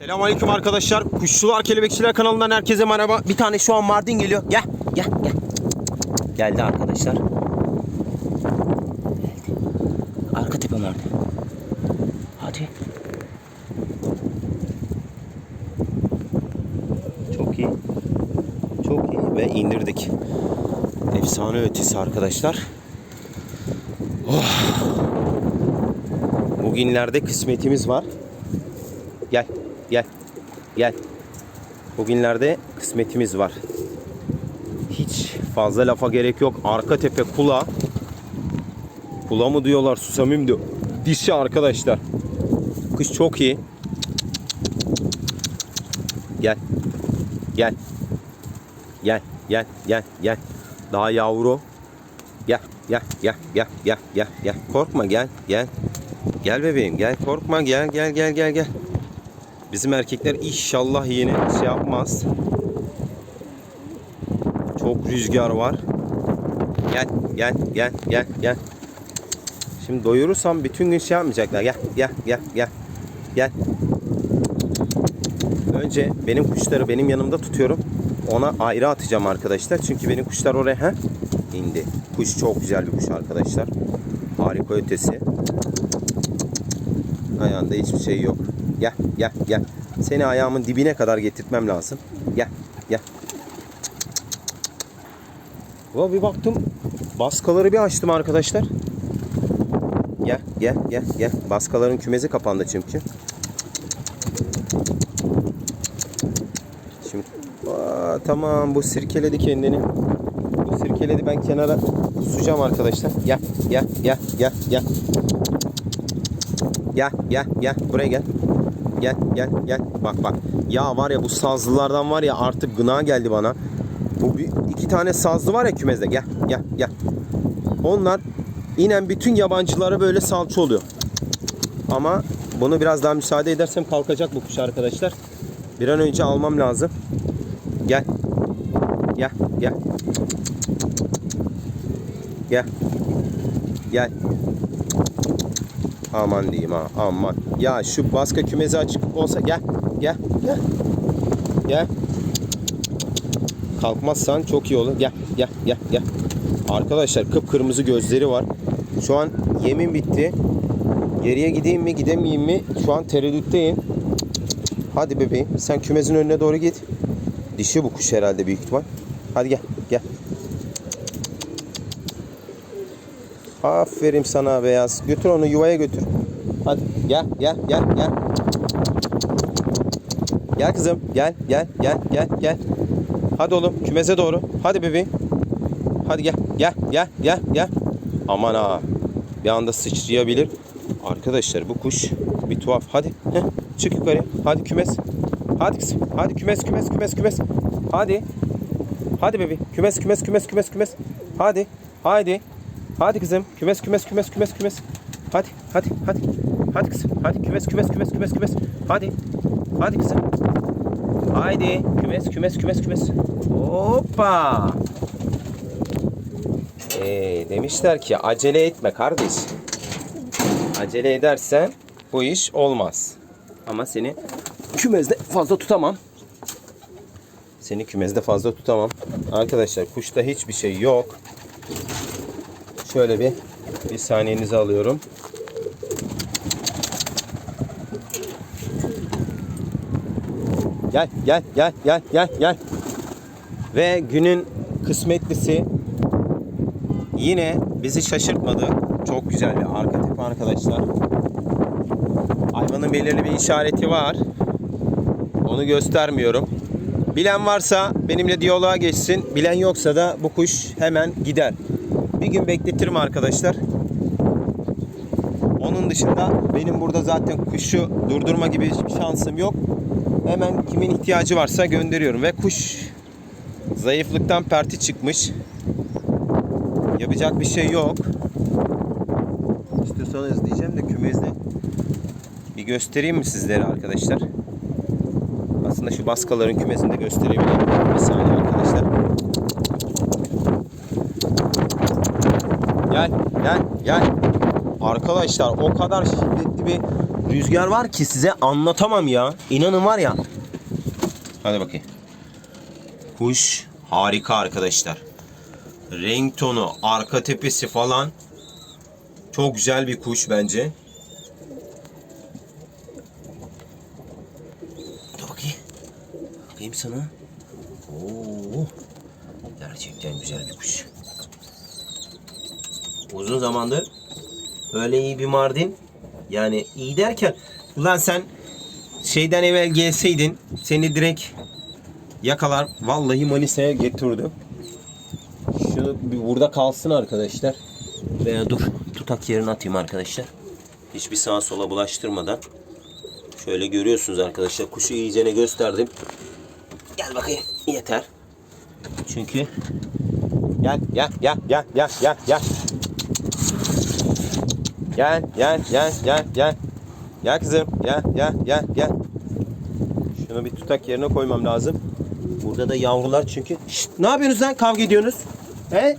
Selamünaleyküm arkadaşlar. Kuşçular Kelebekçiler kanalından herkese merhaba. Bir tane şu an Mardin geliyor. Gel, gel, gel. Geldi arkadaşlar. Geldi. Arka tepe Mardin. Hadi. Çok iyi. Çok iyi ve indirdik. Efsane ötesi arkadaşlar. Oh. Bugünlerde kısmetimiz var. Gel, gel, gel. Bugünlerde kısmetimiz var. Hiç fazla lafa gerek yok. Arka tepe kula. Kula mı diyorlar, susamim diyor. Dişi arkadaşlar. Kış çok iyi. Gel. Gel. Gel, gel, gel, gel. Daha yavru. Gel, gel, gel, gel, gel, gel, gel. Korkma gel, gel. Gel bebeğim gel korkma gel gel gel gel gel. Bizim erkekler inşallah yine şey yapmaz. Çok rüzgar var. Gel gel gel gel gel. Şimdi doyurursam bütün gün şey yapmayacaklar. Gel gel gel gel. Gel. Önce benim kuşları benim yanımda tutuyorum. Ona ayrı atacağım arkadaşlar. Çünkü benim kuşlar oraya he, indi. Kuş çok güzel bir kuş arkadaşlar. Harika ötesi. Ayağında hiçbir şey yok. Gel gel gel. Seni ayağımın dibine kadar getirtmem lazım. Gel gel. Ulan bir baktım baskaları bir açtım arkadaşlar. Gel gel gel gel. Baskaların kümesi kapandı çünkü. Şimdi Aa, tamam bu sirkeledi kendini. Bu sirkeledi ben kenara kusacağım arkadaşlar. Gel gel gel gel gel. Gel gel gel buraya gel. Gel gel gel. Bak bak. Ya var ya bu sazlılardan var ya artık gına geldi bana. Bu bir, iki tane sazlı var ya kümezde. Gel gel gel. Onlar inen bütün yabancılara böyle salça oluyor. Ama bunu biraz daha müsaade edersem kalkacak bu kuş arkadaşlar. Bir an önce almam lazım. Gel. Gel gel. Gel. Gel. Aman diyeyim ha aman. Ya şu baska kümesi açık olsa gel gel gel. Gel. Kalkmazsan çok iyi olur. Gel gel gel gel. Arkadaşlar kıpkırmızı gözleri var. Şu an yemin bitti. Geriye gideyim mi gidemeyeyim mi? Şu an tereddütteyim. Hadi bebeğim sen kümesin önüne doğru git. Dişi bu kuş herhalde büyük ihtimal. Hadi gel gel. Aferin sana beyaz. Götür onu yuvaya götür. Gel gel gel gel. Gel kızım gel gel gel gel gel. Hadi oğlum kümese doğru. Hadi bebeğim. Hadi gel gel gel gel gel. Aman ha. Bir anda sıçrayabilir. Arkadaşlar bu kuş bir tuhaf. Hadi heh, çık yukarı. Hadi kümes. Hadi kızım. Hadi kümes kümes kümes kümes. Hadi. Hadi bebeğim. Kümes kümes kümes kümes kümes. Hadi. Hadi. Hadi kızım. Kümes kümes kümes kümes kümes. Hadi hadi hadi. Hadi kızım. Hadi kümes kümes kümes kümes kümes. Hadi. Hadi kızım. Haydi. Kümes kümes kümes kümes. Hoppa. Ee, demişler ki acele etme kardeş. Acele edersen bu iş olmaz. Ama seni kümezde fazla tutamam. Seni kümezde fazla tutamam. Arkadaşlar kuşta hiçbir şey yok. Şöyle bir bir saniyenizi alıyorum. Gel gel gel gel gel gel. Ve günün kısmetlisi yine bizi şaşırtmadı. Çok güzel bir arka tepe arkadaşlar. Hayvanın belirli bir işareti var. Onu göstermiyorum. Bilen varsa benimle diyaloğa geçsin. Bilen yoksa da bu kuş hemen gider. Bir gün bekletirim arkadaşlar. Onun dışında benim burada zaten kuşu durdurma gibi hiçbir şansım yok. Hemen kimin ihtiyacı varsa gönderiyorum ve kuş zayıflıktan perti çıkmış. Yapacak bir şey yok. İstiyorsanız diyeceğim de kümezde bir göstereyim mi sizlere arkadaşlar? Aslında şu baskaların kümesini de gösterebilirim. Bir saniye arkadaşlar. Gel, gel, gel. Arkadaşlar o kadar şiddetli bir rüzgar var ki size anlatamam ya. İnanın var ya. Hadi bakayım. Kuş harika arkadaşlar. Renk tonu, arka tepesi falan çok güzel bir kuş bence. Dur bakayım. Bakayım sana. Oo. Gerçekten güzel bir kuş. Uzun zamandır öyle iyi bir Mardin. Yani iyi derken ulan sen şeyden evvel gelseydin seni direkt yakalar vallahi Manisa'ya getirdim. Şu bir burada kalsın arkadaşlar. Veya dur tutak yerine atayım arkadaşlar. Hiçbir sağa sola bulaştırmadan. Şöyle görüyorsunuz arkadaşlar. Kuşu iyicene gösterdim. Gel bakayım. Yeter. Çünkü gel gel gel gel gel gel gel. Gel gel gel gel gel. Gel kızım. Gel gel gel gel. Şunu bir tutak yerine koymam lazım. Burada da yavrular çünkü. Şşt, ne yapıyorsunuz lan? Kavga ediyorsunuz. He?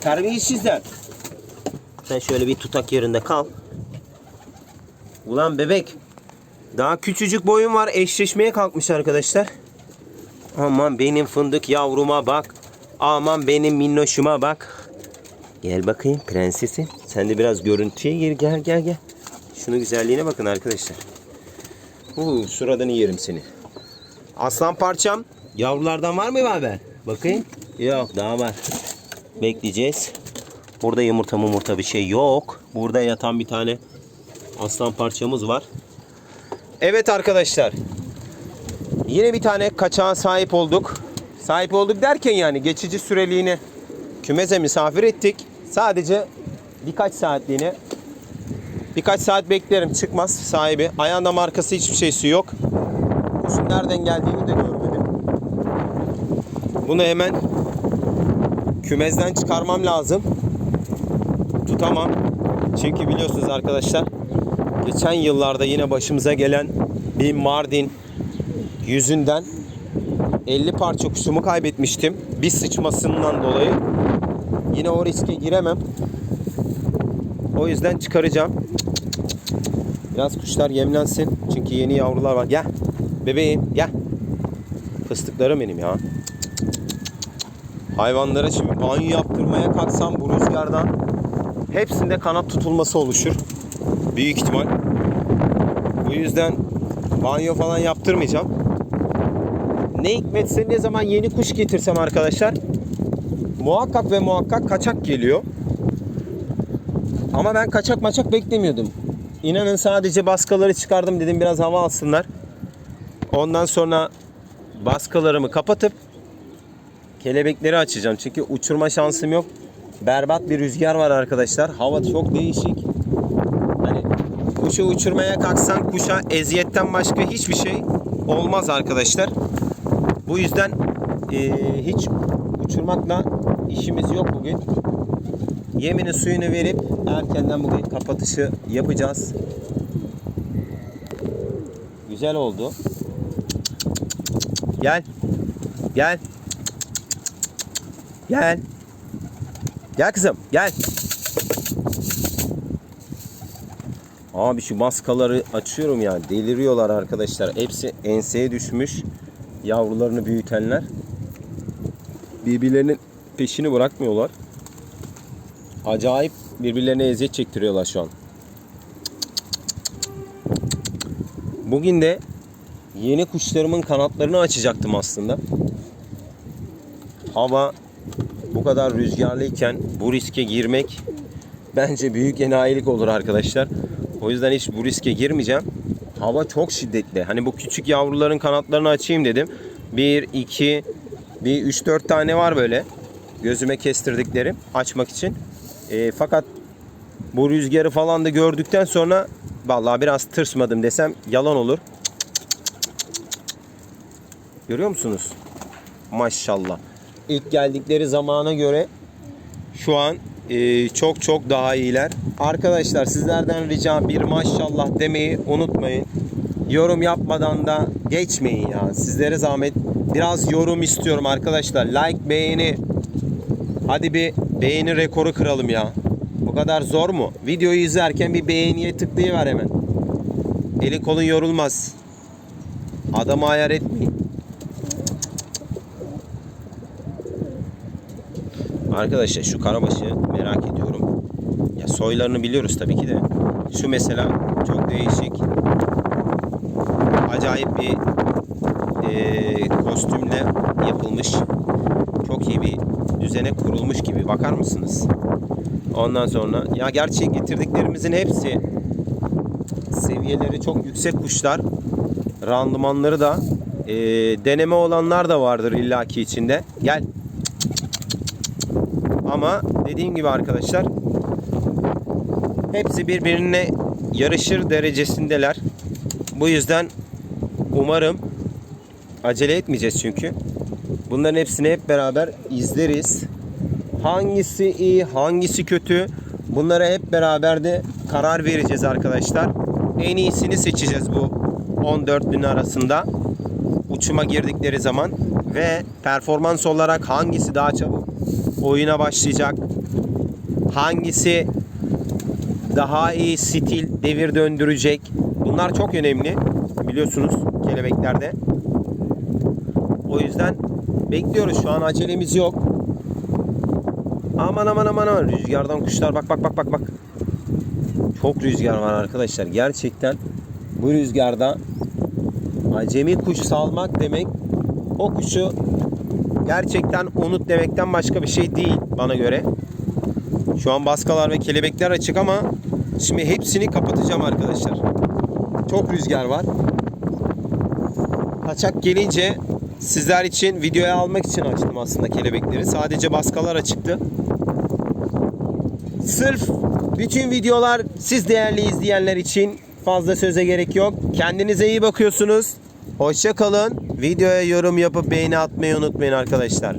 Terbiyesizler. Sen şöyle bir tutak yerinde kal. Ulan bebek. Daha küçücük boyun var. Eşleşmeye kalkmış arkadaşlar. Aman benim fındık yavruma bak. Aman benim minnoşuma bak. Gel bakayım prensesim. Sen de biraz görüntüye gir. Gel gel gel. Şunu güzelliğine bakın arkadaşlar. Uuu şuradan yerim seni. Aslan parçam. Yavrulardan var mı bir haber? Bakayım. Yok daha var. Bekleyeceğiz. Burada yumurta mumurta bir şey yok. Burada yatan bir tane aslan parçamız var. Evet arkadaşlar. Yine bir tane kaçağa sahip olduk. Sahip olduk derken yani geçici süreliğine kümeze misafir ettik. Sadece birkaç saatliğine birkaç saat beklerim çıkmaz sahibi. Ayağında markası hiçbir şeysi yok. Kuşun nereden geldiğini de görmedim. Bunu hemen kümezden çıkarmam lazım. Tutamam. Çünkü biliyorsunuz arkadaşlar geçen yıllarda yine başımıza gelen bir Mardin yüzünden 50 parça kuşumu kaybetmiştim. Bir sıçmasından dolayı. Yine o riske giremem. O yüzden çıkaracağım. Biraz kuşlar yemlensin. Çünkü yeni yavrular var. Gel. Bebeğim gel. Fıstıklarım benim ya. Hayvanlara şimdi banyo yaptırmaya kalksam bu rüzgardan hepsinde kanat tutulması oluşur. Büyük ihtimal. Bu yüzden banyo falan yaptırmayacağım. Ne hikmetse ne zaman yeni kuş getirsem arkadaşlar muhakkak ve muhakkak kaçak geliyor. Ama ben kaçak maçak beklemiyordum. İnanın sadece baskaları çıkardım dedim biraz hava alsınlar. Ondan sonra baskalarımı kapatıp kelebekleri açacağım. Çünkü uçurma şansım yok. Berbat bir rüzgar var arkadaşlar. Hava çok değişik. Hani kuşu uçurmaya kalksan kuşa eziyetten başka hiçbir şey olmaz arkadaşlar. Bu yüzden eee, hiç uçurmakla işimiz yok bugün. Yemini suyunu verip erkenden bugün kapatışı yapacağız. Güzel oldu. Gel. Gel. Gel. Gel kızım gel. Abi şu maskaları açıyorum ya deliriyorlar arkadaşlar. Hepsi enseye düşmüş. Yavrularını büyütenler. Birbirlerinin peşini bırakmıyorlar. Acayip birbirlerine eziyet çektiriyorlar şu an. Bugün de yeni kuşlarımın kanatlarını açacaktım aslında. Hava bu kadar rüzgarlıyken bu riske girmek bence büyük enayilik olur arkadaşlar. O yüzden hiç bu riske girmeyeceğim. Hava çok şiddetli. Hani bu küçük yavruların kanatlarını açayım dedim. 1, 2, bir 3-4 tane var böyle. Gözüme kestirdiklerim açmak için. E, fakat bu rüzgarı falan da gördükten sonra vallahi biraz tırsmadım desem yalan olur. Görüyor musunuz? Maşallah. İlk geldikleri zamana göre şu an e, çok çok daha iyiler. Arkadaşlar sizlerden ricam bir maşallah demeyi unutmayın. Yorum yapmadan da geçmeyin ya. Sizlere zahmet biraz yorum istiyorum arkadaşlar. Like, beğeni. Hadi bir beğeni rekoru kıralım ya. Bu kadar zor mu? Videoyu izlerken bir beğeniye tıklayıver hemen. Elin kolun yorulmaz. Adamı ayar etmeyin. Arkadaşlar şu karabaşı merak ediyorum. Ya soylarını biliyoruz tabii ki de. Şu mesela çok değişik. Acayip bir eee, kostümle yapılmış. Çok iyi bir düzene kurulmuş gibi. Bakar mısınız? Ondan sonra ya gerçi getirdiklerimizin hepsi seviyeleri çok yüksek kuşlar. Randımanları da eee, deneme olanlar da vardır illaki içinde. Gel. Ama dediğim gibi arkadaşlar hepsi birbirine yarışır derecesindeler. Bu yüzden umarım acele etmeyeceğiz çünkü. Bunların hepsini hep beraber izleriz. Hangisi iyi, hangisi kötü? Bunlara hep beraber de karar vereceğiz arkadaşlar. En iyisini seçeceğiz bu 14 gün arasında. Uçuma girdikleri zaman ve performans olarak hangisi daha çabuk oyuna başlayacak? Hangisi daha iyi stil, devir döndürecek? Bunlar çok önemli biliyorsunuz kelebeklerde. O yüzden bekliyoruz. Şu an acelemiz yok. Aman aman aman aman rüzgardan kuşlar bak bak bak bak bak. Çok rüzgar var arkadaşlar. Gerçekten bu rüzgarda acemi kuş salmak demek o kuşu gerçekten unut demekten başka bir şey değil bana göre. Şu an baskalar ve kelebekler açık ama şimdi hepsini kapatacağım arkadaşlar. Çok rüzgar var. Kaçak gelince sizler için videoya almak için açtım aslında kelebekleri. Sadece baskalar açıktı. Sırf bütün videolar siz değerli izleyenler için fazla söze gerek yok. Kendinize iyi bakıyorsunuz. Hoşça kalın. Videoya yorum yapıp beğeni atmayı unutmayın arkadaşlar.